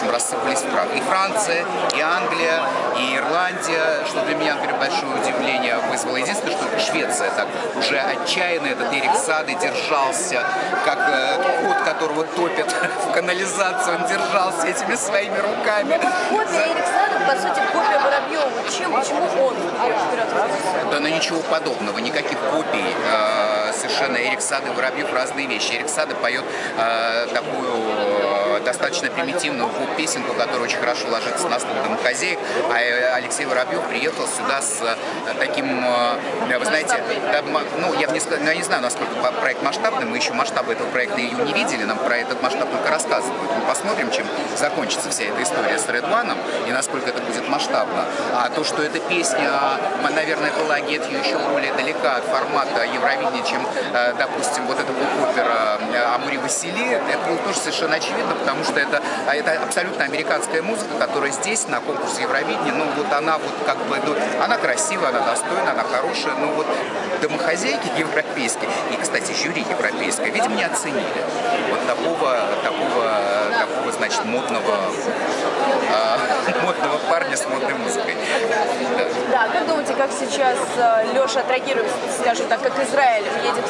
общем, рассыпались в прах. И Франция, и Англия, и Ирландия, что для меня, например, большое удивление вызвало. Единственное, что Швеция так уже отчаянно, этот Эрик Сады держался, как э, кот, которого топят в канализацию, он держался этими своими руками. Копия Эрик Сада, по сути, копия Воробьева. Чем, почему он Да, но ничего подобного, никаких копий. Э, совершенно Эрик Сады и Воробьев разные вещи. Эрик Сады поет э, такую достаточно примитивную поп-песенку, которая очень хорошо ложится на слух домохозяек, а э, Алексей Воробьев приехал сюда с э, таким, э, вы знаете, ну, я не, я не знаю, насколько проект масштабный, мы еще масштабы этого проекта и не видели, нам про этот масштаб только рассказывают. Мы посмотрим, чем закончится вся эта история с Red One и насколько это будет масштабно. А то, что эта песня, наверное, была You еще более далека от формата Евровидения, чем, допустим, вот эта поп-опера э, Васили, это было тоже совершенно очевидно, потому что это, а это абсолютно американская музыка, которая здесь, на конкурсе Евровидения, ну вот она вот как бы, ну, она красивая, она достойная, она хорошая, но вот домохозяйки европейские, и, кстати, жюри европейское, видимо, не оценили вот такого, такого, такого, значит, модного, а, модного парня с модной музыкой. Да. Да, как думаете, как сейчас Леша отреагирует, скажем так, как Израиль едет